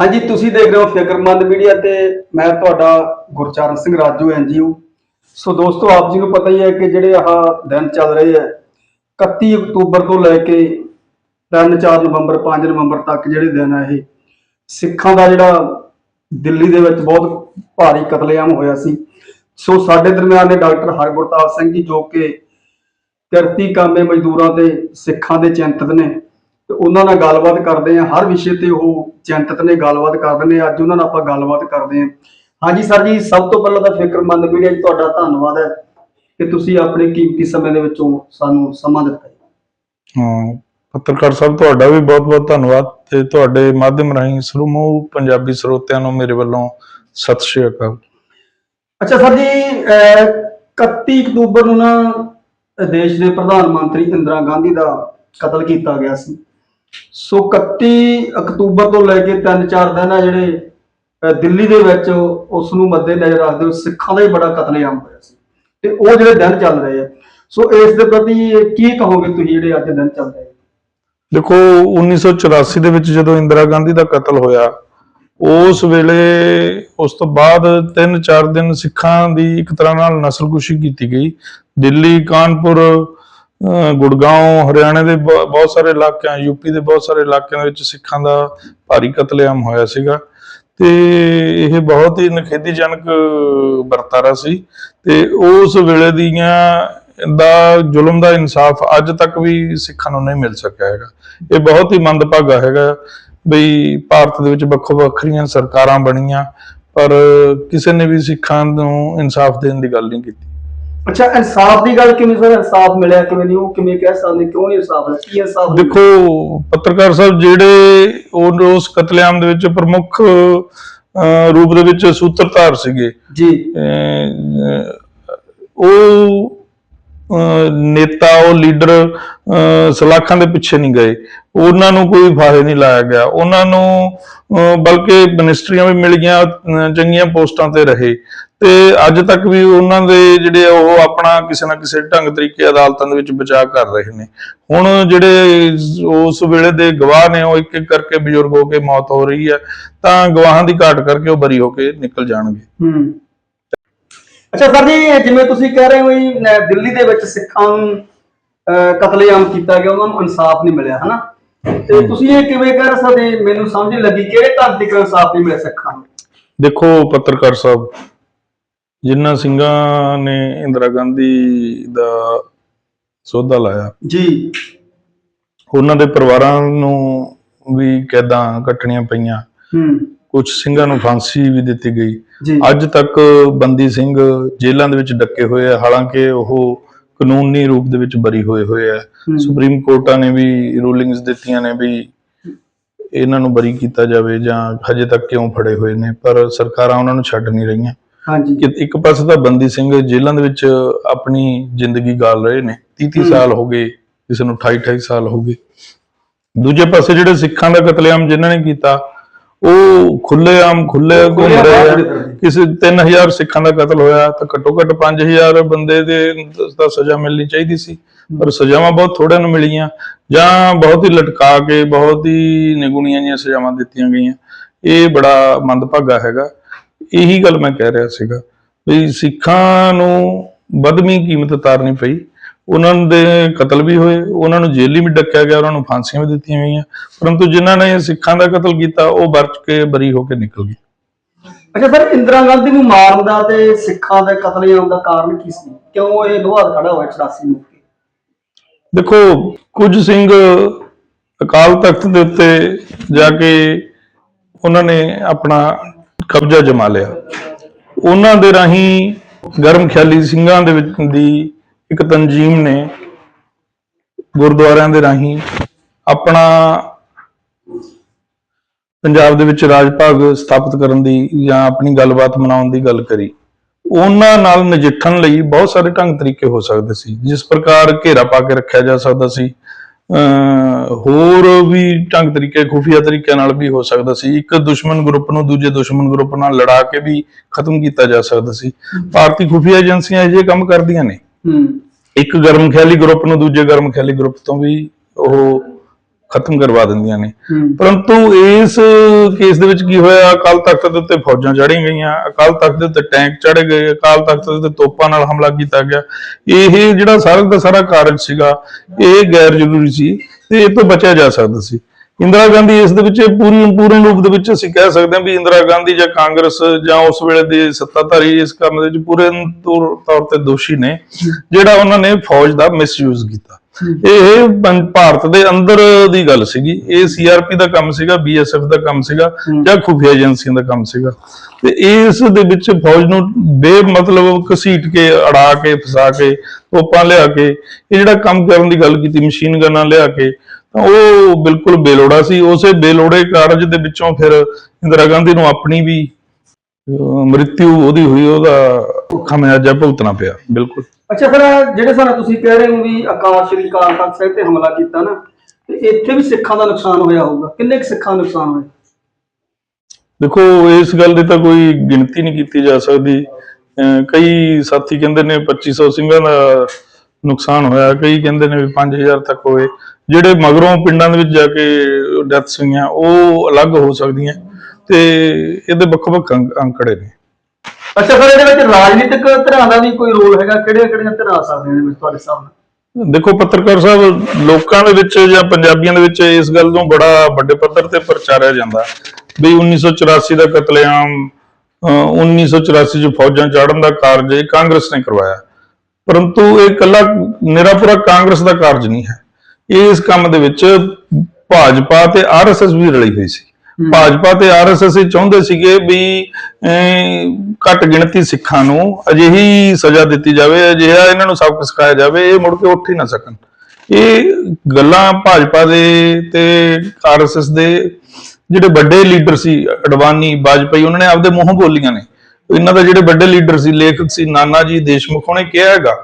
ਹਾਂਜੀ, ਤੁਸੀਂ ਦੇਖ ਰਹੇ ਹੋ ਫਿਕਰਮੰਦ ਮੀਡੀਆ ਤੇ ਮੈਂ ਤੁਹਾਡਾ ਗੁਰਚਰਨ ਸਿੰਘ ਰਾਜੂ ਐਨਜੀਓ ਸੋ ਦੋਸਤੋ, ਆਪ ਜੀ ਨੂੰ ਪਤਾ ਹੀ ਹੈ ਕਿ ਜਿਹੜੇ ਆਹ ਦਿਨ ਚੱਲ ਰਹੇ ਹੈ 31 ਅਕਤੂਬਰ ਤੋਂ ਲੈ ਕੇ 3-4 ਨਵੰਬਰ 5 ਨਵੰਬਰ ਤੱਕ ਜਿਹੜੇ ਦਿਨ ਆ ਇਹ, ਸਿੱਖਾਂ ਦਾ ਜਿਹੜਾ ਦਿੱਲੀ ਦੇ ਵਿੱਚ ਬਹੁਤ ਭਾਰੀ ਕਤਲੇਆਮ ਹੋਇਆ ਸੀ। ਸੋ ਸਾਡੇ ਦਰਮਿਆਨ ਨੇ ਡਾਕਟਰ ਹਰਗੁਰਤਾਜ ਸਿੰਘ ਜੀ ਜੋ ਕਿ ਕਿਰਤੀ ਕਾਮੇ ਮਜ਼ਦੂਰਾਂ ਤੇ ਸਿੱਖਾਂ ਦੇ ਚਿੰਤਤ ਨੇ ਤੇ ਉਹਨਾਂ ਨਾਲ ਗੱਲਬਾਤ ਕਰਦੇ ਆ ਹਰ ਵਿਸ਼ੇ ਤੇ ਉਹ ਚਿੰਤਤ ਨੇ ਗੱਲਬਾਤ ਕਰਦੇ ਨੇ। ਅੱਜ ਉਹਨਾਂ ਨਾਲ ਆਪਾਂ ਗੱਲਬਾਤ ਕਰਦੇ ਆ ਹਾਂਜੀ ਸਰ ਜੀ ਸਭ ਤੋਂ ਪਹਿਲਾਂ ਤਾਂ ਫਿਕਰਮੰਦ ਮੀਡੀਆ 'ਚ ਤੁਹਾਡਾ ਧੰਨਵਾਦ ਹੈ ਕਿ ਤੁਸੀਂ ਆਪਣੇ ਕੀਮਤੀ ਸਮੇਂ ਦੇ ਵਿੱਚੋਂ ਸਾਨੂੰ ਸਮਾਂ ਦਿੱਤਾ ਹੈ। ਪੱਤਰਕਾਰ ਸਾਹਿਬ ਤੁਹਾਡਾ ਵੀ ਬਹੁਤ-ਬਹੁਤ ਧੰਨਵਾਦ ਤੇ ਤੁਹਾਡੇ ਮਾਧਿਅਮ ਰਾਹੀਂ ਸਰੂਮੂ ਪੰਜਾਬੀ ਸਰੋਤਿਆਂ ਨੂੰ ਮੇਰੇ ਵੱਲੋਂ ਸਤਿ ਸ਼੍ਰੀ ਅਕਾਲ। ਅੱਛਾ ਸਰ ਜੀ ਅਹ 31 ਅਕਤੂਬਰ ਨੂੰ ਨਾ ਦੇਸ਼ ਦੇ ਪ੍ਰਧਾਨ ਮੰਤਰੀ ਇੰਦਰਾ ਗਾਂਧੀ ਦਾ ਕਤਲ ਕੀਤਾ ਗਿਆ ਸੀ। ਸੋ 31 ਅਕਤੂਬਰ ਤੋਂ ਲੈ ਕੇ 3-4 ਦਿਨ ਆ ਜਿਹੜੇ, ਅਹ ਦਿੱਲੀ ਦੇ ਵਿੱਚ ਉਸ ਨੂੰ ਮੱਦੇ ਨਜ਼ਰ ਰੱਖਦੇ ਹੋਏ ਸਿੱਖਾਂ ਦਾ ਹੀ ਬੜਾ ਕਤਲੇਆਮ ਹੋਇਆ ਸੀ। ਤੇ ਉਹ ਜਿਹੜੇ ਦਿਨ ਚੱਲ ਰਹੇ ਆ। ਸੋ ਇਸ ਦੇ ਪ੍ਰਤੀ ਕੀ ਕਹੋਗੇ ਤੁਸੀਂ ਜਿਹੜੇ ਅੱਜ ਦਿਨ ਚੱਲ ਰਹੇ ਦੇਖੋ 1984 ਦੇ ਵਿੱਚ ਜਦੋਂ ਇੰਦਰਾ ਗਾਂਧੀ ਦਾ ਕਤਲ ਹੋਇਆ, ਉਸ ਵੇਲੇ ਉਸ ਤੋਂ ਬਾਅਦ 3-4 ਦਿਨ ਸਿੱਖਾਂ ਦੀ ਇੱਕ ਤਰ੍ਹਾਂ ਨਾਲ ਨਸਲਕੁਸ਼ੀ ਕੀਤੀ ਗਈ। ਦਿੱਲੀ, ਕਾਨਪੁਰ ਗੁੜਗਾਉਂ ਹਰਿਆਣੇ ਦੇ ਬਹੁ- ਬਹੁਤ ਸਾਰੇ ਇਲਾਕਿਆਂ ਯੂਪੀ ਦੇ ਬਹੁਤ ਸਾਰੇ ਇਲਾਕਿਆਂ ਦੇ ਵਿੱਚ ਸਿੱਖਾਂ ਦਾ ਭਾਰੀ ਕਤਲੇਆਮ ਹੋਇਆ ਸੀਗਾ। ਤੇ ਇਹ ਬਹੁਤ ਹੀ ਨਖੇਦੀਜਨਕ ਵਰਤਾਰਾ ਸੀ। ਤੇ ਉਸ ਵੇਲੇ ਦੀਆਂ ਦਾ ਜ਼ੁਲਮ ਦਾ ਇਨਸਾਫ ਅੱਜ ਤੱਕ ਵੀ ਸਿੱਖਾਂ ਨੂੰ ਨਹੀਂ ਮਿਲ ਸਕਿਆ ਹੈਗਾ। ਇਹ ਬਹੁਤ ਹੀ ਮੰਦਭਾਗਾ ਹੈਗਾ ਬਈ ਭਾਰਤ ਦੇ ਵਿੱਚ ਵੱਖੋ ਵੱਖਰੀਆਂ ਸਰਕਾਰਾਂ ਬਣੀਆਂ, ਪਰ ਕਿਸੇ ਨੇ ਵੀ ਸਿੱਖਾਂ ਨੂੰ ਇਨਸਾਫ ਦੇਣ ਦੀ ਗੱਲ ਨਹੀਂ ਕੀਤੀ। ਅੱਛਾ ਇਨਸਾਫ ਦੀ ਗੱਲ ਕਿਵੇਂ ਸਰ? ਇਨਸਾਫ ਮਿਲਿਆ ਕਿਵੇਂ ਨਹੀਂ? ਉਹ ਕਿਵੇਂ ਕਹਿ ਸਕਦੇ? ਕਿਉਂ ਨਹੀਂ ਇਨਸਾਫ ਹੈ ਕੀ ਇਨਸਾਫ ਦੇਖੋ ਪੱਤਰਕਾਰ ਸਾਹਿਬ ਜਿਹੜੇ ਉਹ ਉਸ ਕਤਲੇਆਮ ਦੇ ਵਿੱਚ ਪ੍ਰਮੁੱਖ ਰੂਪ ਦੇ ਵਿੱਚ ਸੂਤਰਧਾਰ ਸੀਗੇ। ਜੀ। ਉਹ ਨੇਤਾ ਉਹ ਲੀਡਰ ਸਲਾਖਾਂ ਦੇ ਪਿੱਛੇ ਨਹੀਂ ਗਏ। ਉਹਨਾਂ ਨੂੰ ਕੋਈ ਫਾਹੇ ਨਹੀਂ ਲਾਇਆ ਗਿਆ। ਉਹਨਾਂ ਨੂੰ ਬਲਕਿ ਮਿਨਿਸਟਰੀਆਂ ਵੀ ਮਿਲ ਗਈਆਂ ਚੰਗੀਆਂ ਪੋਸਟਾਂ ਤੇ ਰਹੇ। ਤੇ ਅੱਜ ਤੱਕ ਵੀ ਉਹਨਾਂ ਦੇ ਜਿਹੜੇ ਉਹ ਆਪਣਾ ਕਿਸੇ ਨਾ ਕਿਸੇ ਢੰਗ ਤਰੀਕੇ ਅਦਾਲਤਾਂ ਦੇ ਵਿੱਚ ਬਚਾਅ ਕਰ ਰਹੇ ਨੇ। ਹੁਣ ਜਿਹੜੇ ਉਸ ਵੇਲੇ ਦੇ ਗਵਾਹ ਨੇ ਉਹ ਇੱਕ ਇੱਕ ਕਰਕੇ ਬਜ਼ੁਰਗ ਹੋ ਕੇ ਮੌਤ ਹੋ ਰਹੀ ਹੈ ਤਾਂ ਗਵਾਹਾਂ ਦੀ ਘਾਟ ਕਰਕੇ ਉਹ ਬਰੀ ਹੋ ਕੇ ਨਿਕਲ ਜਾਣਗੇ। ਹੂੰ। ਅੱਛਾ ਸਰ ਜੀ ਜਿਵੇਂ ਤੁਸੀਂ ਕਹਿ ਰਹੇ ਹੋ ਨ- ਦਿੱਲੀ ਦੇ ਵਿੱਚ ਸਿੱਖਾਂ ਨੂੰ ਕਤਲੇਆਮ ਕੀਤਾ ਗਿਆ ਉਹਨਾਂ ਨੂੰ ਇਨਸਾਫ ਨਹੀਂ ਮਿਲਿਆ ਹਨਾ? ਤੇ ਤੁਸੀਂ ਇਹ ਕਿਵੇਂ ਕਹਿ ਸਕਦੇ ਮੈਨੂੰ ਸਮਝ ਲੱਗੀ ਕਿਹੜੇ ਢੰਗ ਤੱਕ ਇਨਸਾਫ ਨਹੀਂ ਮਿਲਿਆ ਸਿੱਖਾਂ ਨੂੰ? ਦੇਖੋ ਪੱਤਰਕਾਰ ਸਾਹਿਬ ਜਿਨ੍ਹਾਂ ਸਿੰਘਾਂ ਨੇ ਇੰਦਰਾ ਗਾਂਧੀ ਦਾ ਸੋਧਾ ਲਾਇਆ ਜੀ। ਉਹਨਾਂ ਦੇ ਪਰਿਵਾਰਾਂ ਨੂੰ ਵੀ ਕੈਦਾਂ ਕੱਟਣੀਆਂ ਪਈਆਂ। ਹੂੰ। ਕੁਝ ਸਿੰਘਾਂ ਨੂੰ ਫਾਂਸੀ ਵੀ ਦਿੱਤੀ ਗਈ। ਅੱਜ ਤੱਕ ਬੰਦੀ ਸਿੰਘ ਜੇਲ੍ਹਾਂ ਦੇ ਵਿੱਚ ਡੱਕੇ ਹੋਏ ਆ। ਹਾਲਾਂਕਿ ਉਹ ਕਾਨੂੰਨੀ ਰੂਪ ਦੇ ਵਿੱਚ ਬਰੀ ਹੋਏ ਹੋਏ ਆ। ਸੁਪਰੀਮ ਕੋਰਟਾਂ ਨੇ ਵੀ ਰੂਲਿੰਗਸ ਦਿੱਤੀਆਂ ਨੇ ਵੀ ਇਹਨਾਂ ਨੂੰ ਬਰੀ ਕੀਤਾ ਜਾਵੇ ਜਾਂ ਹਜੇ ਤੱਕ ਕਿਉਂ ਫੜੇ ਹੋਏ ਨੇ। ਪਰ ਸਰਕਾਰਾਂ ਉਹਨਾਂ ਨੂੰ ਛੱਡ ਨਹੀਂ ਰਹੀਆਂ। ਹਾਂਜੀ। ਕਿ ਇੱਕ ਪਾਸੇ ਤਾਂ ਬੰਦੀ ਸਿੰਘ ਜੇਲ੍ਹਾਂ ਦੇ ਵਿੱਚ ਆਪਣੀ ਜ਼ਿੰਦਗੀ ਗਾਲ ਰਹੇ ਨੇ। 30 30 ਹੂੰ। ਸਾਲ ਹੋ ਗਏ ਕਿਸੇ ਨੂੰ 28 28 ਸਾਲ ਹੋ ਗਏ। ਦੂਜੇ ਪਾਸੇ ਜਿਹੜੇ ਸਿੱਖਾਂ ਦਾ ਕਤਲੇਆਮ ਜਿਨ੍ਹਾਂ ਨੇ ਕੀਤਾ ਉਹ ਖੁੱਲੇਆਮ ਖੁੱਲੇ ਘੁੰਮ ਰਹੇ ਆ। ਕਿਸੇ 3000 ਸਿੱਖਾਂ ਦਾ ਕਤਲ ਹੋਇਆ ਤਾਂ ਘੱਟੋ ਘੱਟ 5000 ਬੰਦੇ ਦੇ ਦਾ ਸਜ਼ਾ ਮਿਲਣੀ ਚਾਹੀਦੀ ਸੀ। ਪਰ ਸਜ਼ਾਵਾਂ ਬਹੁਤ ਥੋੜਿਆਂ ਨੂੰ ਮਿਲੀਆਂ ਜਾਂ ਬਹੁਤ ਹੀ ਲਟਕਾ ਕੇ ਬਹੁਤ ਹੀ ਨਿਗੁਣੀਆਂ ਜੀਆਂ ਸਜ਼ਾਵਾਂ ਦਿੱਤੀਆਂ ਗਈਆਂ। ਇਹ ਬੜਾ ਮੰਦਭਾਗਾ ਹੈਗਾ। ਇਹੀ ਗੱਲ ਮੈਂ ਕਹਿ ਰਿਹਾ ਸੀਗਾ ਵੀ ਸਿੱਖਾਂ ਨੂੰ ਵੱਧਵੀਂ ਕੀਮਤ ਉਤਾਰਨੀ ਪਈ। ਉਹਨਾਂ ਦੇ ਕਤਲ ਵੀ ਹੋਏ ਉਹਨਾਂ ਨੂੰ ਜੇਲ੍ਹ ਵੀ ਡੱਕਿਆ ਗਿਆ ਉਹਨਾਂ ਨੂੰ ਫਾਂਸੀਆਂ ਵੀ ਦਿੱਤੀਆਂ ਗਈਆਂ। ਪਰੰਤੂ ਜਿਨ੍ਹਾਂ ਨੇ ਸਿੱਖਾਂ ਦਾ ਕਤਲ ਕੀਤਾ ਉਹ ਬਚ ਕੇ ਬਰੀ ਹੋ ਕੇ ਨਿਕਲ ਗਏ। ਅੱਛਾ ਸਰ ਇੰਦਰਾ ਗਾਂਧੀ ਨੂੰ ਮਾਰਨ ਦਾ ਤੇ ਸਿੱਖਾਂ ਦੇ ਕਤਲੇਆਮ ਦਾ ਕਾਰਨ ਕੀ ਸੀ? ਕਿਉਂ ਇਹ ਦੁਹਾਰ ਖੜਾ ਹੋਇਆ 84 ਨੂੰ ਦੇਖੋ ਕੁਝ ਸਿੰਘ ਅਕਾਲ ਤਖਤ ਦੇ ਉੱਤੇ ਜਾ ਕੇ ਉਹਨਾਂ ਨੇ ਆਪਣਾ ਕਬਜ਼ਾ ਜਮਾ ਲਿਆ। ਉਹਨਾਂ ਦੇ ਰਾਹੀਂ ਗਰਮ ਖਿਆਲੀ ਸਿੰਘਾਂ ਦੇ ਵਿੱਚ ਦੀ ਇੱਕ ਤਨਜ਼ੀਮ ਨੇ ਗੁਰਦੁਆਰਿਆਂ ਦੇ ਰਾਹੀਂ ਆਪਣਾ ਪੰਜਾਬ ਦੇ ਵਿੱਚ ਰਾਜ ਭਾਗ ਸਥਾਪਿਤ ਕਰਨ ਦੀ ਜਾਂ ਆਪਣੀ ਗੱਲਬਾਤ ਮਨਾਉਣ ਦੀ ਗੱਲ ਕਰੀ। ਉਹਨਾਂ ਨਾਲ ਨਜਿੱਠਣ ਲਈ ਬਹੁਤ ਸਾਰੇ ਢੰਗ ਤਰੀਕੇ ਹੋ ਸਕਦੇ ਸੀ। ਜਿਸ ਪ੍ਰਕਾਰ ਘੇਰਾ ਪਾ ਕੇ ਰੱਖਿਆ ਜਾ ਸਕਦਾ ਸੀ। ਹੋਰ ਵੀ ਢੰਗ ਤਰੀਕੇ ਖੁਫੀਆ ਤਰੀਕਿਆਂ ਨਾਲ ਵੀ ਹੋ ਸਕਦਾ ਸੀ। ਇੱਕ ਦੁਸ਼ਮਣ ਗਰੁੱਪ ਨੂੰ ਦੂਜੇ ਦੁਸ਼ਮਣ ਗਰੁੱਪ ਨਾਲ ਲੜਾ ਕੇ ਵੀ ਖਤਮ ਕੀਤਾ ਜਾ ਸਕਦਾ ਸੀ। ਭਾਰਤੀ ਖੁਫੀਆ ਏਜੰਸੀਆਂ ਇਹ ਕੰਮ ਕਰਦੀਆਂ ਨੇ। ਇੱਕ ਗਰਮ ਖਿਆਲੀ ਗਰੁੱਪ ਨੂੰ ਦੂਜੇ ਗਰਮ ਖਿਆਲੀ ਗਰੁੱਪ ਤੋਂ ਵੀ ਉਹ ਖਤਮ ਕਰਵਾ ਦਿੰਦੀਆਂ ਨੇ। ਪਰੰਤੂ ਇਸ ਕੇਸ ਦੇ ਵਿੱਚ ਕੀ ਹੋਇਆ? ਅਕਾਲ ਤਖਤ ਦੇ ਉੱਤੇ ਫੌਜਾਂ ਚੜ੍ਹੀਆਂ ਗਈਆਂ। ਅਕਾਲ ਤਖਤ ਦੇ ਉੱਤੇ ਟੈਂਕ ਚੜ੍ਹੇ ਗਏ। ਅਕਾਲ ਤਖਤ ਦੇ ਉੱਤੇ ਤੋਪਾਂ ਨਾਲ ਹਮਲਾ ਕੀਤਾ ਗਿਆ। ਇਹ ਜਿਹੜਾ ਸਾਰਾ ਦਾ ਸਾਰਾ ਕਾਰਜ ਸੀਗਾ ਇਹ ਗੈਰ ਜ਼ਰੂਰੀ ਸੀ ਤੇ ਇਹ ਤੋਂ ਬਚਿਆ ਜਾ ਸਕਦਾ ਸੀ। ਇੰਦਰਾ ਗਾਂਧੀ ਇਸ ਦੇ ਵਿੱਚ ਪੂਰੀ ਪੂਰਨ ਰੂਪ ਦੇ ਵਿੱਚ ਅਸੀਂ ਕਹਿ ਸਕਦੇ ਹਾਂ ਵੀ ਇੰਦਰਾ ਗਾਂਧੀ ਜਾਂ ਕਾਂਗਰਸ ਜਾਂ ਉਸ ਵੇਲੇ ਦੇ ਸੱਤਾਧਾਰੀ ਇਸ ਕੰਮ ਦੇ ਵਿੱਚ ਪੂਰੇ ਤੌਰ ਤੇ ਦੋਸ਼ੀ ਨੇ ਜਿਹੜਾ ਉਹਨਾਂ ਨੇ ਫੌਜ ਦਾ ਮਿਸਯੂਜ਼ ਕੀਤਾ। ਇਹ ਭਾਰਤ ਦੇ ਅੰਦਰ ਦੀ ਗੱਲ ਸੀਗੀ। ਇਹ ਸੀਆਰਪੀ ਦਾ ਕੰਮ ਸੀਗਾ ਬੀਐਸਐਫ ਦਾ ਕੰਮ ਸੀਗਾ ਜਾਂ ਖੁਫੀਆ ਏਜੰਸੀਆਂ ਦਾ ਕੰਮ ਸੀਗਾ। ਤੇ ਇਸ ਦੇ ਵਿੱਚ ਫੌਜ ਨੂੰ ਬੇਮਤਲਬ ਘਸੀਟ ਕੇ ਅੜਾ ਕੇ ਫਸਾ ਕੇ ਤੋਪਾਂ ਲਿਆ ਕੇ ਇਹ ਜਿਹੜਾ ਕੰਮ ਕਰਨ ਦੀ ਗੱਲ ਕੀਤੀ ਮਸ਼ੀਨ ਗਨਾਂ ਲਿਆ ਕੇ ਤਾਂ ਉਹ ਬਿਲਕੁਲ ਬੇਲੋੜਾ ਸੀ। ਉਸੇ ਬੇਲੋੜੇ ਕਾਰਜ ਦੇ ਵਿੱਚੋਂ ਫਿਰ ਇੰਦਰਾ ਗਾਂਧੀ ਨੂੰ ਆਪਣੀ ਵੀ ਅਹ, ਮ੍ਰਿਤਿੂ ਉਹਦੀ ਹੋਈ ਉਹਦਾ ਖਮਿਆਜਾ ਭੁਗਤਣਾ ਪਿਆ ਬਿਲਕੁਲ। ਅੱਛਾ ਫਿਰ ਜਿਹੜੇ ਸਾਨੂੰ ਤੁਸੀਂ ਕਹਿ ਰਹੇ ਹੋ ਵੀ ਅਕਾਲ ਸ਼੍ਰੀ ਅਕਾਲ ਤਖਤ ਸਾਹਿਬ ਤੇ ਹਮਲਾ ਕੀਤਾ ਨਾ ਤੇ ਇੱਥੇ ਵੀ ਸਿੱਖਾਂ ਦਾ ਨੁਕਸਾਨ ਹੋਇਆ ਹੋਊਗਾ। ਕਿੰਨੇ ਕੁ ਸਿੱਖਾਂ ਦਾ ਨੁਕਸਾਨ ਹੋਇਆ? ਦੇਖੋ ਇਸ ਗੱਲ ਦੀ ਤਾਂ ਕੋਈ ਗਿਣਤੀ ਨਹੀਂ ਕੀਤੀ ਜਾ ਸਕਦੀ। ਕਈ ਸਾਥੀ ਕਹਿੰਦੇ ਨੇ 2500 ਸਿੰਘਾਂ ਦਾ ਨੁਕਸਾਨ ਹੋਇਆ ਕਈ ਕਹਿੰਦੇ ਨੇ ਵੀ 5000 ਤੱਕ ਹੋਏ। ਜਿਹੜੇ ਮਗਰੋਂ ਪਿੰਡਾਂ ਦੇ ਵਿੱਚ ਜਾ ਕੇ ਡੈਥਸ ਹੋਈਆਂ ਉਹ ਅਲੱਗ ਹੋ ਸਕਦੀਆਂ। ਤੇ ਇਹਦੇ ਵੱਖੋ ਵੱਖ ਅੰਕ- ਅੰਕੜੇ ਨੇ। ਅੱਛਾ ਫਿਰ ਇਹਦੇ ਵਿੱਚ ਰਾਜਨੀਤਿਕ ਧਿਰਾਂ ਦਾ ਵੀ ਕੋਈ ਰੋਲ ਹੈਗਾ? ਕਿਹੜੀਆਂ ਕਿਹੜੀਆਂ ਧਿਰਾਂ ਆ ਸਕਦੀਆਂ ਇਹਦੇ ਵਿੱਚ ਤੁਹਾਡੇ ਨਾਲ ਦੇਖੋ ਪੱਤਰਕਾਰ ਸਾਹਿਬ ਲੋਕਾਂ ਦੇ ਵਿੱਚ ਜਾਂ ਪੰਜਾਬੀਆਂ ਦੇ ਵਿੱਚ ਇਸ ਗੱਲ ਨੂੰ ਬੜਾ ਵੱਡੇ ਪੱਧਰ ਤੇ ਪ੍ਰਚਾਰਿਆ ਜਾਂਦਾ ਵੀ 1984 ਦਾ ਕਤਲੇਆਮ ਅਹ 1984 ਚ ਫੌਜਾਂ ਚਾੜਨ ਦਾ ਕਾਰਜ ਇਹ ਕਾਂਗਰਸ ਨੇ ਕਰਵਾਇਆ। ਪਰੰਤੂ ਇਹ ਇਕੱਲਾ ਨਿਰਾ ਪੂਰਾ ਕਾਂਗਰਸ ਦਾ ਕਾਰਜ ਨਹੀਂ ਹੈ। ਇਸ ਕੰਮ ਦੇ ਵਿੱਚ ਭਾਜਪਾ ਤੇ ਆਰਐਸਐਸ ਵੀ ਰਲੀ ਹੋਈ ਸੀ। ਭਾਜਪਾ ਤੇ ਆਰਐਸਐਸ ਇਹ ਚਾਹੁੰਦੇ ਸੀਗੇ ਵੀ ਘੱਟ ਗਿਣਤੀ ਸਿੱਖਾਂ ਨੂੰ ਅਜਿਹੀ ਸਜ਼ਾ ਦਿੱਤੀ ਜਾਵੇ, ਅਜਿਹਾ ਇਹਨਾਂ ਨੂੰ ਸਬਕ ਸਿਖਾਇਆ ਜਾਵੇ, ਇਹ ਮੁੜ ਕੇ ਉੱਠ ਹੀ ਨਾ ਸਕਣ। ਇਹ ਗੱਲਾਂ ਭਾਜਪਾ ਦੇ ਤੇ ਆਰਐਸਐਸ ਦੇ ਜਿਹੜੇ ਵੱਡੇ ਲੀਡਰ ਸੀ, ਅਡਵਾਨੀ ਵਾਜਪਾਈ ਉਹਨਾਂ ਨੇ ਆਪਦੇ ਮੂੰਹੋਂ ਬੋਲੀਆਂ ਨੇ। ਇਹਨਾਂ ਦਾ ਜਿਹੜੇ ਵੱਡੇ ਲੀਡਰ ਸੀ, ਲੇਖਕ ਸੀ, ਨਾਨਾ ਜੀ ਦੇਸ਼ਮੁਖ, ਉਹਨੇ ਕਿਹਾ ਹੈਗਾ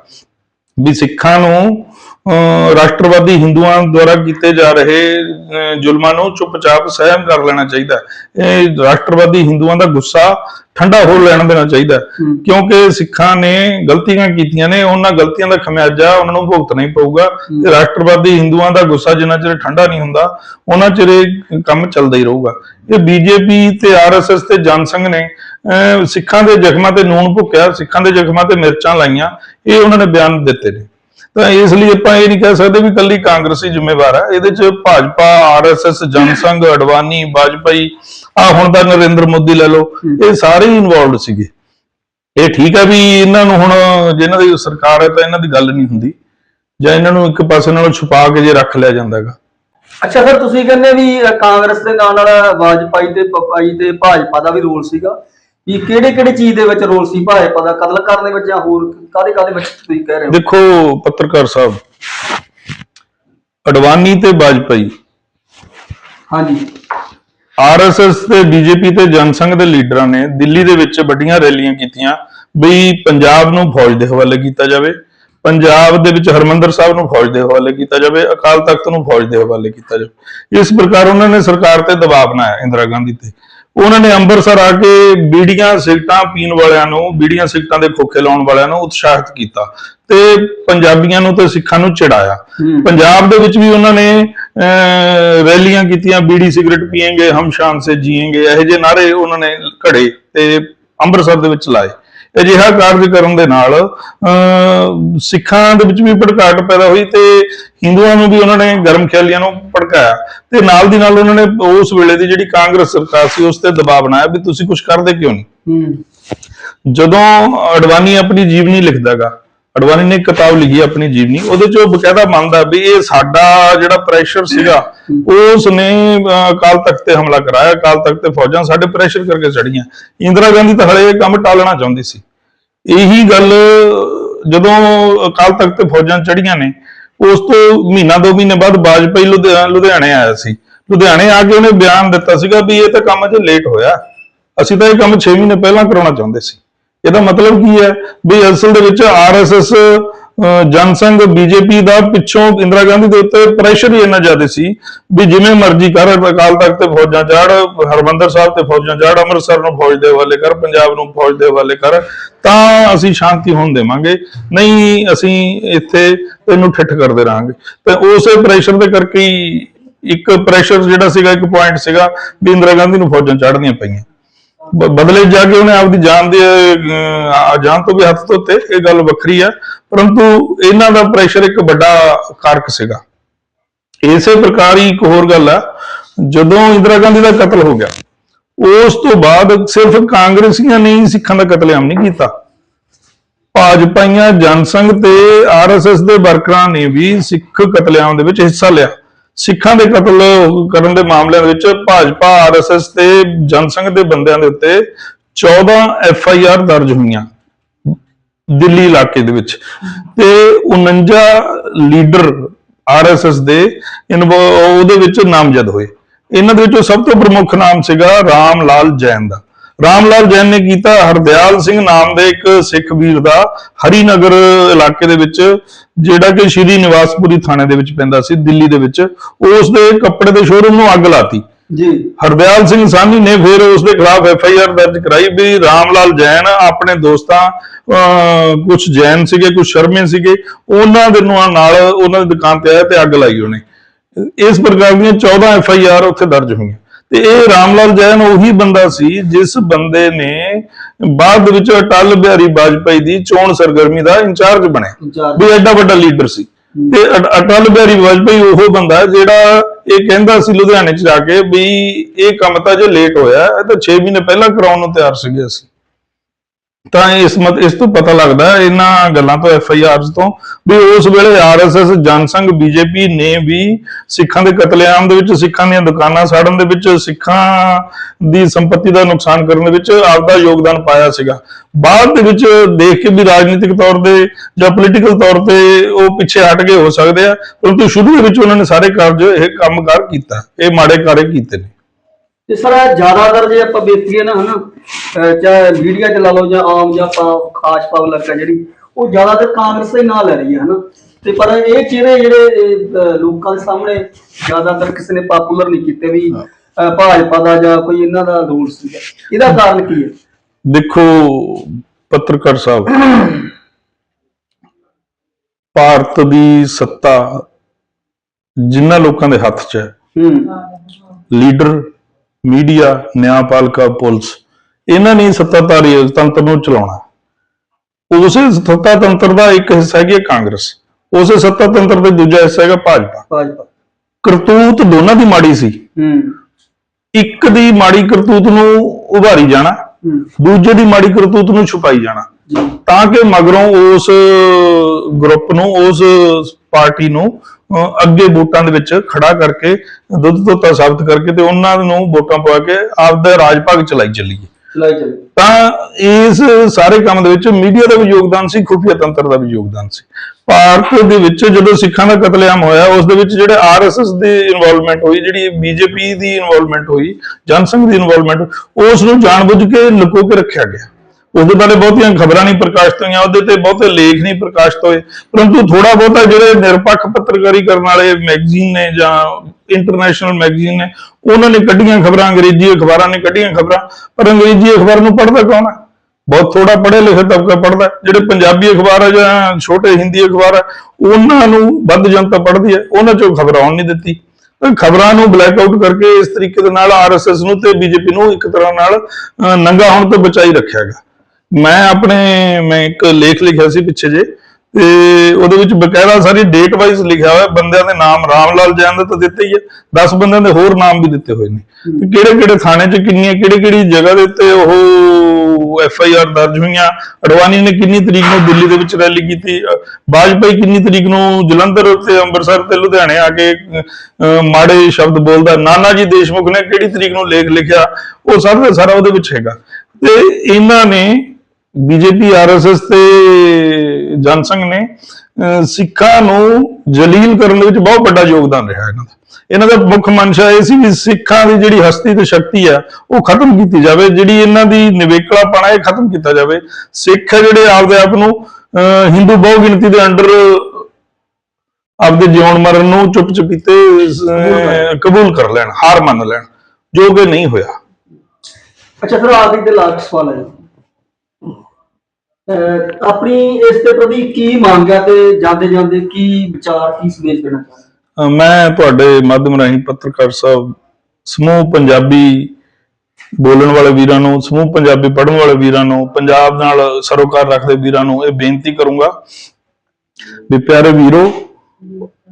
ਵੀ ਸਿੱਖਾਂ ਨੂੰ ਰਾਸ਼ਟਰਵਾਦੀ ਹਿੰਦੂਆਂ ਦੁਆਰਾ ਕੀਤੇ ਜਾ ਰਹੇ ਜ਼ੁਲਮਾਂ ਨੂੰ ਚੁੱਪਚਾਪ ਸਹਿਮ ਕਰ ਲੈਣਾ ਚਾਹੀਦਾ। ਇਹ ਰਾਸ਼ਟਰਵਾਦੀ ਹਿੰਦੂਆਂ ਦਾ ਗੁੱਸਾ ਠੰਡਾ ਹੋ ਲੈਣ ਦੇਣਾ ਚਾਹੀਦਾ। ਕਿਉਂਕਿ ਸਿੱਖਾਂ ਨੇ ਗਲਤੀਆਂ ਕੀਤੀਆਂ ਨੇ ਉਹਨਾਂ ਗਲਤੀਆਂ ਦਾ ਖਮਿਆਜਾ ਉਹਨਾਂ ਨੂੰ ਭੁਗਤਣਾ ਹੀ ਪਊਗਾ। ਤੇ ਰਾਸ਼ਟਰਵਾਦੀ ਹਿੰਦੂਆਂ ਦਾ ਗੁੱਸਾ ਜਿੰਨਾ ਚਿਰ ਠੰਡਾ ਨਹੀਂ ਹੁੰਦਾ ਉਹਨਾਂ ਚਿਰ ਇਹ ਕੰਮ ਚੱਲਦਾ ਹੀ ਰਹੂਗਾ। ਇਹ ਬੀਜੇਪੀ ਤੇ ਆਰਐਸਐਸ ਤੇ ਜਨਸੰਘ ਨੇ ਸਿੱਖਾਂ ਦੇ ਜ਼ਖਮਾਂ ਤੇ ਨੂਨ ਭੁੱਕਿਆ ਸਿੱਖਾਂ ਦੇ ਜ਼ਖਮਾਂ ਤੇ ਮਿਰਚਾਂ ਲਾਈਆਂ ਇਹ ਉਹਨਾਂ ਨੇ ਬਿਆਨ ਦਿੱਤੇ ਨੇ। ਤਾਂ ਇਸ ਲਈ ਆਪਾਂ ਇਹ ਨਹੀਂ ਕਹਿ ਸਕਦੇ ਵੀ ਕੱਲੀ ਕਾਂਗਰਸ ਹੀ ਜ਼ਿੰਮੇਵਾਰ ਹੈ ਇਹਦੇ ਚ ਭਾਜਪਾ ਆਰਐਸਐਸ ਜਨਸੰਘ, ਅਡਵਾਨੀ, ਵਾਜਪਾਈ, ਆ ਹੁਣ ਤਾਂ ਨਰਿੰਦਰ ਮੋਦੀ ਲੈ ਲਓ, ਇਹ ਸਾਰੇ ਹੀ ਇਨਵੋਲਡ ਸੀਗੇ। ਇਹ ਠੀਕ ਹੈ ਵੀ ਇਹਨਾਂ ਨੂੰ ਹੁਣ ਜਿਨ੍ਹਾਂ ਦੀ ਸਰਕਾਰ ਹੈ ਤਾਂ ਇਹਨਾਂ ਦੀ ਗੱਲ ਨਹੀਂ ਹੁੰਦੀ, ਜਾਂ ਇਹਨਾਂ ਨੂੰ ਇੱਕ ਪਾਸੇ ਨਾਲੋਂ ਛੁਪਾ ਕੇ ਜੇ ਰੱਖ ਲਿਆ ਜਾਂਦਾ ਹੈਗਾ। ਅੱਛਾ, ਫਿਰ ਤੁਸੀਂ ਕਹਿੰਦੇ ਵੀ ਕਾਂਗਰਸ ਦੇ ਨਾਲ ਨਾਲ ਵਾਜਪਾਈ ਤੇ ਪਪਾਈ ਤੇ ਭਾਜਪਾ ਦਾ ਵੀ ਰੋਲ ਸੀਗਾ। ਵੀ ਕਿਹੜੇ ਕਿਹੜੇ ਚੀਜ਼ ਦੇ ਵਿੱਚ ਰੋਲ ਸੀ ਭਾਜਪਾ ਦਾ ਕਤਲ ਕਰਨ ਦੇ ਵਿੱਚ ਜਾਂ ਹੋਰ ਕਾਦੇ ਕਾਦੇ ਵਿੱਚ ਤੁਸੀਂ ਕਹਿ ਰਹੇ ਹੋ? ਦੇਖੋ ਪੱਤਰਕਾਰ ਸਾਹਿਬ ਅਡਵਾਨੀ ਤੇ ਵਾਜਪਾਈ ਹਾਂਜੀ। ਆਰਐਸਐਸ ਤੇ ਬੀਜੇਪੀ ਤੇ ਜਨਸੰਘ ਦੇ ਲੀਡਰਾਂ ਨੇ ਦਿੱਲੀ ਦੇ ਵਿੱਚ ਵੱਡੀਆਂ ਰੈਲੀਆਂ ਕੀਤੀਆਂ ਵੀ ਪੰਜਾਬ ਨੂੰ ਫੌਜ ਦੇ ਹਵਾਲੇ ਕੀਤਾ ਜਾਵੇ ਪੰਜਾਬ ਦੇ ਵਿੱਚ ਹਰਮੰਦਰ ਸਾਹਿਬ ਨੂੰ ਫੌਜ ਦੇ ਹਵਾਲੇ ਕੀਤਾ ਜਾਵੇ ਅਕਾਲ ਤਖਤ ਨੂੰ ਫੌਜ ਦੇ ਹਵਾਲੇ ਕੀਤਾ ਜਾਵੇ। ਇਸ ਪ੍ਰਕਾਰ ਉਹਨਾਂ ਨੇ ਸਰਕਾਰ ਤੇ ਦਬਾਅ ਬਣਾਇਆ ਇੰਦਰਾ ਗਾਂਧੀ ਤੇ। ਉਹਨਾਂ ਨੇ ਅੰਮ੍ਰਿਤਸਰ ਆ ਕੇ ਬੀੜੀਆਂ ਸਿਗਟਾਂ ਪੀਣ ਵਾਲਿਆਂ ਨੂੰ ਬੀੜੀਆਂ ਸਿਗਟਾਂ ਦੇ ਖੋਖੇ ਲਾਉਣ ਵਾਲਿਆਂ ਨੂੰ ਉਤਸ਼ਾਹਿਤ ਕੀਤਾ ਤੇ ਪੰਜਾਬੀਆਂ ਨੂੰ ਤੇ ਸਿੱਖਾਂ ਨੂੰ ਚਿੜਾਇਆ। ਪੰਜਾਬ ਦੇ ਵਿੱਚ ਵੀ ਉਹਨਾਂ ਨੇ ਰੈਲੀਆਂ ਕੀਤੀਆਂ ਬੀੜੀ ਸਿਗਰਟ ਪੀਏਂਗੇ ਹਮ ਸ਼ਾਨ ਸੇ ਜੀਏਂਗੇ ਇਹੋ ਜਿਹੇ ਨਾਰੇ ਉਹਨਾਂ ਨੇ ਘੜੇ ਤੇ ਅੰਮ੍ਰਿਤਸਰ ਦੇ ਵਿੱਚ ਲਾਏ ਅਜਿਹਾ ਕਾਰਜ ਕਰਨ ਦੇ ਨਾਲ ਸਿੱਖਾਂ ਦੇ ਵਿੱਚ ਵੀ ਭੜਕਾਟ ਪੈਦਾ ਹੋਈ ਤੇ ਹਿੰਦੂਆਂ ਨੂੰ ਵੀ ਉਹਨਾਂ ਨੇ ਗਰਮ ਖਿਆਲੀਆਂ ਨੂੰ ਭੜਕਾਇਆ ਤੇ ਨਾਲ ਦੀ ਨਾਲ ਉਹਨਾਂ ਨੇ ਉਸ ਵੇਲੇ ਦੀ ਜਿਹੜੀ ਕਾਂਗਰਸ ਸਰਕਾਰ ਸੀ ਉਸ ਤੇ ਦਬਾਅ ਬਣਾਇਆ ਵੀ ਤੁਸੀਂ ਕੁਝ ਕਰਦੇ ਕਿਉਂ ਨਹੀਂ? ਜਦੋਂ ਅਡਵਾਨੀ ਆਪਣੀ ਜੀਵਨੀ ਲਿਖਦਾਗਾ ਅਡਵਾਨੀ ਨੇ ਕਿਤਾਬ ਲਿਖੀ ਆਪਣੀ ਜੀਵਨੀ, ਉਹਦੇ ਚ ਉਹ ਬਕਾਇਦਾ ਮੰਨਦਾ ਵੀ ਇਹ ਸਾਡਾ ਜਿਹੜਾ ਪ੍ਰੈਸ਼ਰ ਸੀਗਾ ਉਸ ਨੇ ਅਕਾਲ ਤਖਤ ਤੇ ਹਮਲਾ ਕਰਾਇਆ, ਅਕਾਲ ਤਖਤ ਤੇ ਫੌਜਾਂ ਸਾਡੇ ਪ੍ਰੈਸ਼ਰ ਕਰਕੇ ਚੜੀਆਂ ਇੰਦਰਾ ਗਾਂਧੀ ਤਾਂ ਹਲੇ ਇਹ ਕੰਮ ਟਾਲਣਾ ਚਾਹੁੰਦੀ ਸੀ। ਇਹੀ ਗੱਲ, ਜਦੋਂ ਅਕਾਲ ਤਖਤ ਤੇ ਫੌਜਾਂ ਚੜੀਆਂ ਨੇ, ਉਸ ਤੋਂ ਮਹੀਨਾ ਦੋ ਮਹੀਨੇ ਬਾਅਦ ਵਾਜਪਾਈ ਲੁਧਿਆ- ਲੁਧਿਆਣੇ ਆਇਆ ਸੀ। ਲੁਧਿਆਣੇ ਆ ਕੇ ਉਹਨੇ ਬਿਆਨ ਦਿੱਤਾ ਸੀਗਾ ਵੀ ਇਹ ਤਾਂ ਕੰਮ ਅਜੇ ਲੇਟ ਹੋਇਆ। ਅਸੀਂ ਤਾਂ ਇਹ ਕੰਮ 6 ਮਹੀਨੇ ਪਹਿਲਾਂ ਕਰਾਉਣਾ ਚਾਹੁੰਦੇ ਸੀ। ਇਹਦਾ ਮਤਲਬ ਕੀ ਹੈ? ਵੀ ਅਸਲ ਦੇ ਵਿੱਚ ਆਰਐਸਐਸ ਜਨਸੰਘ ਬੀਜੇਪੀ ਦਾ ਪਿੱਛੋਂ ਇੰਦਰਾ ਗਾਂਧੀ ਦੇ ਉੱਤੇ ਪ੍ਰੈਸ਼ਰ ਹੀ ਇੰਨਾ ਜ਼ਿਆਦਾ ਸੀ ਵੀ ਜਿਵੇਂ ਮਰਜ਼ੀ ਕਰ, ਅਕਾਲ ਤਖਤ ਤੇ ਫੌਜਾਂ ਚਾੜ, ਹਰਮੰਦਰ ਸਾਹਿਬ ਤੇ ਫੌਜਾਂ ਚਾੜ, ਅੰਮ੍ਰਿਤਸਰ ਨੂੰ ਫੌਜ ਦੇ ਹਵਾਲੇ ਕਰ, ਪੰਜਾਬ ਨੂੰ ਫੌਜ ਦੇ ਹਵਾਲੇ ਕਰ, ਤਾਂ ਅਸੀਂ ਸ਼ਾਂਤੀ ਹੋਣ ਦੇਵਾਂਗੇ। ਨਹੀਂ, ਅਸੀਂ ਇੱਥੇ ਇਹਨੂੰ ਠਿੱਠ ਕਰਦੇ ਰਹਾਂਗੇ। ਤੇ ਉਸੇ ਪ੍ਰੈਸ਼ਰ ਦੇ ਕਰਕੇ ਹੀ ਇੱਕ ਪ੍ਰੈਸ਼ਰ ਜਿਹੜਾ ਸੀਗਾ, ਇੱਕ ਪੁਆਇੰਟ ਸੀਗਾ ਵੀ ਇੰਦਰਾ ਗਾਂਧੀ ਨੂੰ ਫੌਜਾਂ ਚੜ੍ਹਨੀਆਂ ਪਈਆਂ। ਬਦਲੇ ਜਾ ਕੇ ਉਹਨੇ ਆਪਦੀ ਜਾਨ ਦੇ ਜਾਨ ਤੋਂ ਵੀ ਹੱਥ ਧੋਤੇ, ਇਹ ਗੱਲ ਵੱਖਰੀ ਆ। ਪਰੰਤੂ ਇਹਨਾਂ ਦਾ ਪ੍ਰੈਸ਼ਰ ਇੱਕ ਵੱਡਾ ਕਾਰਕ ਸੀਗਾ। ਇਸੇ ਪ੍ਰਕਾਰ ਹੀ ਇੱਕ ਹੋਰ ਗੱਲ ਆ, ਜਦੋਂ ਇੰਦਰਾ ਗਾਂਧੀ ਦਾ ਕਤਲ ਹੋ ਗਿਆ, ਉਸ ਤੋਂ ਬਾਅਦ ਸਿਰਫ ਕਾਂਗਰਸੀਆਂ ਨੇ ਹੀ ਸਿੱਖਾਂ ਦਾ ਕਤਲੇਆਮ ਨਹੀਂ ਕੀਤਾ। ਭਾਜਪਾਈਆਂ, ਜਨਸੰਘ ਤੇ ਆਰਐਸਐਸ ਦੇ ਵਰਕਰਾਂ ਨੇ ਵੀ ਸਿੱਖ ਕਤਲੇਆਮ ਦੇ ਵਿੱਚ ਹਿੱਸਾ ਲਿਆ। ਸਿੱਖਾਂ ਦੇ ਕਤਲ ਕਰਨ ਦੇ ਮਾਮਲਿਆਂ ਵਿੱਚ ਭਾਜਪਾ, ਆਰਐਸਐਸ ਤੇ ਜਨਸੰਘ ਦੇ ਬੰਦਿਆਂ ਦੇ ਉੱਤੇ 14 ਐਫਆਈਆਰ ਦਰਜ ਹੋਈਆਂ ਦਿੱਲੀ ਇਲਾਕੇ ਦੇ ਵਿੱਚ। ਤੇ 49 ਲੀਡਰ ਆਰਐਸਐਸ ਦੇ ਇਨਵੋ- ਉਹਦੇ ਵਿੱਚ ਨਾਮਜ਼ਦ ਹੋਏ। ਇਹਨਾਂ ਦੇ ਵਿੱਚੋਂ ਸਭ ਤੋਂ ਪ੍ਰਮੁੱਖ ਨਾਮ ਸੀਗਾ ਰਾਮ ਲਾਲ ਜੈਨ ਦਾ। ਰਾਮ ਲਾਲ ਜੈਨ ਨੇ ਕੀਤਾ ਹਰਦਿਆਲ ਸਿੰਘ ਨਾਮ ਦੇ ਇੱਕ ਸਿੱਖ ਵੀਰ ਦਾ ਹਰੀਨਗਰ ਇਲਾਕੇ ਦੇ ਵਿੱਚ ਜਿਹੜਾ ਕਿ ਸ਼੍ਰੀ ਨਿਵਾਸਪੁਰੀ ਥਾਣੇ ਦੇ ਵਿੱਚ ਪੈਂਦਾ ਸੀ ਦਿੱਲੀ ਦੇ ਵਿੱਚ। ਉਸ ਦੇ ਕੱਪੜੇ ਦੇ ਸ਼ੋਰੂਮ ਨੂੰ ਅੱਗ ਲਾਤੀ। ਜੀ। ਹਰਦਿਆਲ ਸਿੰਘ ਸਾਹਨੀ ਨੇ ਫਿਰ ਉਸ ਦੇ ਖਿਲਾਫ ਐਫ ਆਈ ਆਰ ਦਰਜ ਕਰਾਈ ਵੀ ਰਾਮ ਲਾਲ ਜੈਨ ਆਪਣੇ ਦੋਸਤਾਂ ਕੁਝ ਜੈਨ ਸੀਗੇ ਕੁਝ ਸ਼ਰਮੇ ਸੀਗੇ ਉਹਨਾਂ ਦੇ ਨਾਲ ਨਾਲ ਉਹਨਾਂ ਦੀ ਦੁਕਾਨ ਤੇ ਆਇਆ ਤੇ ਅੱਗ ਲਾਈ ਉਹਨੇ। ਇਸ ਪ੍ਰਕਾਰ ਦੀਆਂ 14 ਐਫ ਆਈ ਆਰ ਉੱਥੇ ਦਰਜ ਹੋਈਆਂ। ਤੇ ਇਹ ਰਾਮ ਲਾਲ ਜੈਨ ਉਹੀ ਬੰਦਾ ਸੀ ਜਿਸ ਬੰਦੇ ਨੇ ਬਾਅਦ ਵਿੱਚ ਅਟਲ ਬਿਹਾਰੀ ਵਾਜਪਾਈ ਦੀ ਚੋਣ ਸਰਗਰਮੀ ਦਾ ਇੰਚਾਰਜ ਬਣਿਆ ਵੀ ਐਡਾ ਵੱਡਾ ਲੀਡਰ ਸੀ। ਤੇ ਅਟ- ਅਟਲ ਬਿਹਾਰੀ ਵਾਜਪਾਈ ਉਹ ਬੰਦਾ ਜਿਹੜਾ ਇਹ ਕਹਿੰਦਾ ਸੀ ਲੁਧਿਆਣੇ ਚ ਜਾ ਕੇ ਵੀ ਇਹ ਕੰਮ ਤਾਂ ਜੇ ਲੇਟ ਹੋਇਆ ਇਹ ਤਾਂ 6 ਮਹੀਨੇ ਪਹਿਲਾਂ ਕਰਾਉਣ ਨੂੰ ਤਿਆਰ ਸੀਗੇ ਅਸੀਂ। ਤਾਂ ਇਸ ਮਤ ਇਸ ਤੋਂ ਪਤਾ ਲੱਗਦਾ ਇਹਨਾਂ ਗੱਲਾਂ ਤੋਂ ਐਫ ਆਈ ਆਰਸ ਤੋਂ, ਵੀ ਉਸ ਵੇਲੇ R S S Jansangh BJP ਨੇ ਵੀ ਸਿੱਖਾਂ ਦੇ ਕਤਲੇਆਮ ਦੇ ਵਿੱਚ, ਸਿੱਖਾਂ ਦੀਆਂ ਦੁਕਾਨਾਂ ਸਾੜਨ ਦੇ ਵਿੱਚ, ਸਿੱਖਾਂ ਦੀ ਸੰਪਤੀ ਦਾ ਨੁਕਸਾਨ ਕਰਨ ਦੇ ਵਿੱਚ ਆਪਦਾ ਯੋਗਦਾਨ ਪਾਇਆ ਸੀਗਾ। ਬਾਅਦ ਦੇ ਵਿੱਚ ਦੇਖ ਕੇ ਵੀ ਰਾਜਨੀਤਿਕ ਤੌਰ ਤੇ ਜਾਂ ਪੋਲੀਟੀਕਲ ਤੌਰ ਤੇ ਉਹ ਪਿੱਛੇ ਹਟ ਗਏ ਹੋ ਸਕਦੇ ਆ, ਪਰੰਤੂ ਸ਼ੁਰੂ ਦੇ ਵਿੱਚ ਉਹਨਾਂ ਨੇ ਸਾਰੇ ਕਾਰਜ ਇਹ ਕੰਮ ਕੰਮਕਾਰ ਕੀਤਾ, ਇਹ ਮਾੜੇ ਕਾਰੇ ਕੀਤੇ ਨੇ। ਤੇ ਸਰ ਜ਼ਿਆਦਾਤਰ ਜੇ ਆਪਾਂ ਵੇਖੀਏ ਨਾ ਹਨਾ ਚਾਹੇ ਮੀਡੀਆ ਚ ਲਾ ਲਓ ਜਾਂ ਆਮ ਜਾਂ ਆਪਾਂ ਖਾਸ ਪਬਲਿਕ ਹੈ ਜਿਹੜੀ ਉਹ ਜ਼ਿਆਦਾਤਰ ਕਾਂਗਰਸ ਦੇ ਨਾਂ ਲੈ ਰਹੀ ਹੈ ਹਨਾ। ਤੇ ਪਰ ਇਹ ਚਿਹਰੇ ਜਿਹੜੇ ਲੋਕਾਂ ਦੇ ਸਾਹਮਣੇ ਜ਼ਿਆਦਾਤਰ ਕਿਸੇ ਨੇ ਪਪੂਲਰ ਨਹੀਂ ਕੀਤੇ ਵੀ ਭਾਜਪਾ ਦਾ ਜਾਂ ਕੋਈ ਇਹਨਾਂ ਦਾ ਰੂਲ ਸੀਗਾ। ਇਹਦਾ ਕਾਰਨ ਕੀ ਹੈ? ਦੇਖੋ ਪੱਤਰਕਾਰ ਸਾਹਿਬ ਭਾਰਤ ਦੀ ਸੱਤਾ ਜਿਨ੍ਹਾਂ ਲੋਕਾਂ ਦੇ ਹੱਥ 'ਚ ਹੈ ਹੂੰ। ਲੀਡਰ ਮੀਡੀਆ ਨਿਆਂਪਾਲਿਕਾ ਪੁਲਿਸ ਇਹਨਾਂ ਨੇ ਸੱਤਾਧਾਰੀ ਤੰਤਰ ਨੂੰ ਚਲਾਉਣਾ। ਉਸੇ ਸੱਤਾ ਤੰਤਰ ਦਾ ਇੱਕ ਹਿੱਸਾ ਹੈਗੀ ਕਾਂਗਰਸ ਉਸੇ ਸੱਤਾ ਤੰਤਰ ਦਾ ਦੂਜਾ ਹਿੱਸਾ ਹੈਗਾ ਭਾਜਪਾ। ਭਾਜਪਾ। ਕਰਤੂਤ ਦੋਨਾਂ ਦੀ ਮਾੜੀ ਸੀ। ਹੂੰ। ਇੱਕ ਦੀ ਮਾੜੀ ਕਰਤੂਤ ਨੂੰ ਉਭਾਰੀ ਜਾਣਾ ਦੂਜੇ ਦੀ ਮਾੜੀ ਕਰਤੂਤ ਨੂੰ ਛੁਪਾਈ ਜਾਣਾ। ਤਾਂ ਕਿ ਮਗਰੋਂ ਉਸ ਗਰੁੱਪ ਨੂੰ ਉਸ ਪਾਰਟੀ ਨੂੰ ਅੱਗੇ ਵੋਟਾਂ ਦੇ ਵਿੱਚ ਖੜਾ ਕਰਕੇ ਦੁੱਧ ਧੋਤਾ ਸਾਬਤ ਕਰਕੇ ਤੇ ਉਹਨਾਂ ਨੂੰ ਵੋਟਾਂ ਪਵਾ ਕੇ ਆਪਦਾ ਰਾਜ ਭਾਗ ਚਲਾਈ ਚੱਲੀਏ। ਚਲਾਈ ਚੱਲੇ ਤਾਂ ਇਸ ਸਾਰੇ ਕੰਮ ਦੇ ਵਿੱਚ ਮੀਡੀਆ ਦਾ ਵੀ ਯੋਗਦਾਨ ਸੀ ਖੁਫੀਆ ਤੰਤਰ ਦਾ ਵੀ ਯੋਗਦਾਨ ਸੀ। ਭਾਰਤ ਦੇ ਵਿੱਚ ਜਦੋਂ ਸਿੱਖਾਂ ਦਾ ਕਤਲੇਆਮ ਹੋਇਆ ਉਸ ਦੇ ਵਿੱਚ ਜਿਹੜੇ ਆਰਐਸਐਸ ਦੀ ਇਨਵੋਲਵਮੈਂਟ ਹੋਈ ਜਿਹੜੀ ਬੀਜੇਪੀ ਦੀ ਇਨਵੋਲਵਮੈਂਟ ਹੋਈ ਜਨਸੰਘ ਦੀ ਇਨਵੋਲਵਮੈਂਟ ਉਸ ਨੂੰ ਜਾਣਬੁੱਝ ਕੇ ਲੁਕੋ ਕੇ ਰੱਖਿਆ ਗਿਆ। ਉਹਦੇ ਬਾਰੇ ਬਹੁਤੀਆਂ ਖਬਰਾਂ ਨਹੀਂ ਪ੍ਰਕਾਸ਼ਿਤ ਹੋਈਆਂ, ਉਹਦੇ ਤੇ ਬਹੁਤੇ ਲੇਖ ਨਹੀਂ ਪ੍ਰਕਾਸ਼ਿਤ ਹੋਏ। ਪਰੰਤੂ ਥੋੜਾ ਬਹੁਤਾ ਜਿਹੜੇ ਨਿਰਪੱਖ ਪੱਤਰਕਾਰੀ ਕਰਨ ਵਾਲੇ ਮੈਗਜ਼ੀਨ ਨੇ ਜਾਂ ਇੰਟਰਨੈਸ਼ਨਲ ਮੈਗਜ਼ੀਨ ਨੇ, ਉਹਨਾਂ ਨੇ ਕੱਢੀਆਂ ਖਬਰਾਂ, ਅੰਗਰੇਜ਼ੀ ਅਖਬਾਰਾਂ ਨੇ ਕੱਢੀਆਂ ਖਬਰਾਂ, ਪਰ ਅੰਗਰੇਜ਼ੀ ਅਖਬਾਰ ਨੂੰ ਪੜ੍ਹਦਾ ਕੌਣ ਹੈ? ਬਹੁਤ ਥੋੜਾ ਪੜ੍ਹੇ ਲਿਖੇ ਤਬਕਾ ਪੜ੍ਹਦਾ ਜਿਹੜੇ ਪੰਜਾਬੀ ਅਖਬਾਰ ਆ ਜਾਂ ਛੋਟੇ ਹਿੰਦੀ ਅਖਬਾਰ ਆ ਉਹਨਾਂ ਨੂੰ ਵੱਧ ਜਨਤਾ ਪੜ੍ਹਦੀ ਹੈ, ਉਹਨਾਂ ਚੋਂ ਖਬਰ ਆਉਣ ਨਹੀਂ ਦਿੱਤੀ। ਤਾਂ ਖਬਰਾਂ ਨੂੰ ਬਲੈਕ ਆਊਟ ਕਰਕੇ ਇਸ ਤਰੀਕੇ ਦੇ ਨਾਲ ਆਰਐਸਐਸ ਨੂੰ ਤੇ ਬੀਜੇਪੀ ਨੂੰ ਇੱਕ ਤਰ੍ਹਾਂ ਨਾਲ ਨੰਗਾ ਹੋਣ ਤੋਂ ਬਚਾਈ ਰੱਖਿਆ ਗਿਆ। ਮੈਂ ਆਪਣੇ ਮੈਂ ਇੱਕ ਲੇਖ ਲਿਖਿਆ ਸੀ ਪਿੱਛੇ ਜੇ ਤੇ ਉਹਦੇ ਵਿੱਚ ਬਕਾਇਦਾ ਸਾਰੀ ਡੇਟ ਵਾਈਜ਼ ਲਿਖਿਆ ਹੋਇਆ ਬੰਦਿਆਂ ਦੇ ਨਾਮ ਰਾਮ ਲਾਲ ਜੈਨ ਦਾ ਤਾਂ ਦਿੱਤੇ ਹੀ ਹੈ 10 ਬੰਦਿਆਂ ਦੇ ਹੋਰ ਨਾਮ ਵੀ ਦਿੱਤੇ ਹੋਏ ਨੇ। ਤੇ ਕਿਹੜੇ ਕਿਹੜੇ ਥਾਣੇ 'ਚ ਕਿੰਨੀਆਂ ਕਿਹੜੀ ਕਿਹੜੀ ਜਗ੍ਹਾ ਦੇ ਉੱਤੇ ਉਹ ਐਫ ਆਈ ਆਰ ਦਰਜ ਹੋਈਆਂ ਅਡਵਾਨੀ ਨੇ ਕਿੰਨੀ ਤਰੀਕ ਨੂੰ ਦਿੱਲੀ ਦੇ ਵਿੱਚ ਰੈਲੀ ਕੀਤੀ ਅ, ਵਾਜਪਾਈ ਕਿੰਨੀ ਤਰੀਕ ਨੂੰ ਜਲੰਧਰ ਤੇ ਅੰਮ੍ਰਿਤਸਰ ਤੇ ਲੁਧਿਆਣੇ ਆ ਕੇ ਮਾੜੇ ਸ਼ਬਦ ਬੋਲਦਾ ਨਾਨਾ ਜੀ ਦੇਸ਼ਮੁਖ ਨੇ ਕਿਹੜੀ ਤਰੀਕ ਨੂੰ ਲੇਖ ਲਿਖਿਆ ਉਹ ਸਾਰਾ ਦਾ ਸਾਰਾ ਉਹਦੇ ਵਿੱਚ ਹੈਗਾ। ਤੇ ਇਹਨਾਂ ਨੇ ਬੀਜੇਪੀ ਆਰਐਸਐਸ ਤੇ ਜਨਸੰਘ ਨੇ ਸਿੱਖਾਂ ਨੂੰ ਜਲੀਲ ਕਰਨ ਦੇ ਵਿੱਚ ਬਹੁਤ ਵੱਡਾ ਯੋਗਦਾਨ ਰਿਹਾ ਇਹਨਾਂ ਦਾ। ਇਹਨਾਂ ਦਾ ਮੁੱਖ ਮਨਸ਼ਾ ਇਹ ਸੀ ਵੀ ਸਿੱਖਾਂ ਦੀ ਜਿਹੜੀ ਹਸਤੀ ਤੇ ਸ਼ਕਤੀ ਆ ਉਹ ਖਤਮ ਕੀਤੀ ਜਾਵੇ ਜਿਹੜੀ ਇਹਨਾਂ ਦੀ ਨਿਵੇਕਲਾਪਣ ਹੈ ਇਹ ਖਤਮ ਕੀਤਾ ਜਾਵੇ। ਸਿੱਖ ਜਿਹੜੇ ਆਪਦੇ ਆਪ ਨੂੰ ਹਿੰਦੂ ਬਹੁ ਗਿਣਤੀ ਦੇ ਅੰਡਰ ਆਪਦੇ ਜਿਉਣ ਮਰਨ ਨੂੰ ਚੁੱਪ ਚਪੀਤੇ ਕਬੂਲ ਕਰ ਲੈਣ। ਹਾਰ ਮੰਨ ਲੈਣ ਜੋ ਕਿ ਨਹੀਂ ਹੋਇਆ। ਅੱਛਾ ਫਿਰ ਆਖਰੀ ਤੇ ਲਾਸਟ ਸਵਾਲ ਹੈ ਆਪਣੀ ਇਸ ਦੇ ਪ੍ਰਤੀ ਕੀ ਮੰਗ ਹੈ ਤੇ ਜਾਂਦੇ ਜਾਂਦੇ ਕੀ ਵਿਚਾਰ, ਕੀ ਸੰਦੇਸ਼ ਦੇਣਾ ਚਾਹੁੰਦੇ? ਮੈਂ ਤੁਹਾਡੇ ਮਾਧਿਅਮ ਰਾਹੀਂ ਪੱਤਰਕਾਰ ਸਾਹਿਬ, ਸਮੂਹ ਪੰਜਾਬੀ ਬੋਲਣ ਵਾਲੇ ਵੀਰਾਂ ਨੂੰ, ਸਮੂਹ ਪੰਜਾਬੀ ਪੜ੍ਹਨ ਵਾਲੇ ਵੀਰਾਂ ਨੂੰ, ਪੰਜਾਬ ਨਾਲ ਸਰੋਕਾਰ ਰੱਖਦੇ ਵੀਰਾਂ ਨੂੰ ਇਹ ਬੇਨਤੀ ਕਰੂੰਗਾ ਵੀ ਪਿਆਰੇ ਵੀਰੋ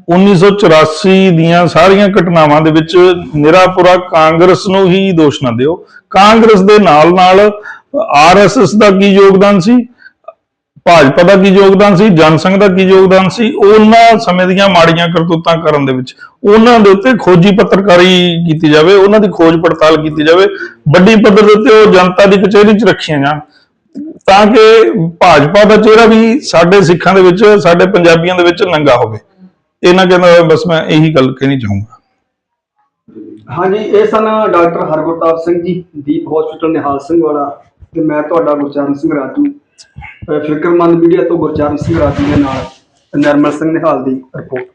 1984 ਦੀਆਂ ਸਾਰੀਆਂ ਘਟਨਾਵਾਂ ਦੇ ਵਿੱਚ ਨਿਰਾਪੁਰਾ ਕਾਂਗਰਸ ਨੂੰ ਹੀ ਦੋਸ਼ ਨਾ ਦਿਓ। ਕਾਂਗਰਸ ਦੇ ਨਾਲ ਨਾਲ ਆਰਐਸਐਸ ਦਾ ਕੀ ਯੋਗਦਾਨ ਸੀ? ਭਾਜਪਾ ਦਾ ਕੀ ਯੋਗਦਾਨ ਸੀ? ਜਨਸੰਘ ਦਾ ਕੀ ਯੋਗਦਾਨ ਸੀ? ਉਹਨਾਂ ਸਮੇਂ ਦੀਆਂ ਮਾੜੀਆਂ ਕਰਤੂਤਾਂ ਕਰਨ ਦੇ ਵਿੱਚ ਉਹਨਾਂ ਦੇ ਉੱਤੇ ਖੋਜੀ ਪੱਤਰਕਾਰੀ ਕੀਤੀ ਜਾਵੇ, ਉਹਨਾਂ ਦੀ ਖੋਜ ਪੜਤਾਲ ਕੀਤੀ ਜਾਵੇ, ਵੱਡੀ ਪੱਧਰ ਦੇ ਉੱਤੇ ਉਹ ਜਨਤਾ ਦੀ ਕਚਹਿਰੀ 'ਚ ਰੱਖੀਆਂ ਜਾਣ। ਤਾਂ ਕਿ ਭਾਜਪਾ ਦਾ ਚਿਹਰਾ ਵੀ ਸਾਡੇ ਸਿੱਖਾਂ ਦੇ ਵਿੱਚ, ਸਾਡੇ ਪੰਜਾਬੀਆਂ ਦੇ ਵਿੱਚ ਨੰਗਾ ਹੋਵੇ। ਇਹਨਾਂ ਕਹਿੰਦਾ ਬਸ ਮੈਂ ਇਹੀ ਗੱਲ ਕਹਿਣੀ ਚਾਹੂੰਗਾ। ਹਾਂਜੀ, ਇਹ ਸਨ ਡਾਕਟਰ ਹਰਗੁਰਤਾਪ ਸਿੰਘ ਜੀ, ਦੀਪ ਹਸਪੀਟਲ ਨਿਹਾਲ ਸਿੰਘ ਵਾਲਾ ਤੇ ਮੈਂ ਤੁਹਾਡਾ ਗੁਰਚਰਨ ਸਿੰਘ ਰਾਜੂ। ਫਿਕਰਮੰਦ ਮੀਡੀਆ ਤੋਂ ਗੁਰਚਰਨ ਸਿੰਘ ਰਾਜੂ ਦੇ ਨਾਲ ਨਿਰਮਲ ਸਿੰਘ ਨਿਹਾਲ ਦੀ ਰਿਪੋਰਟ।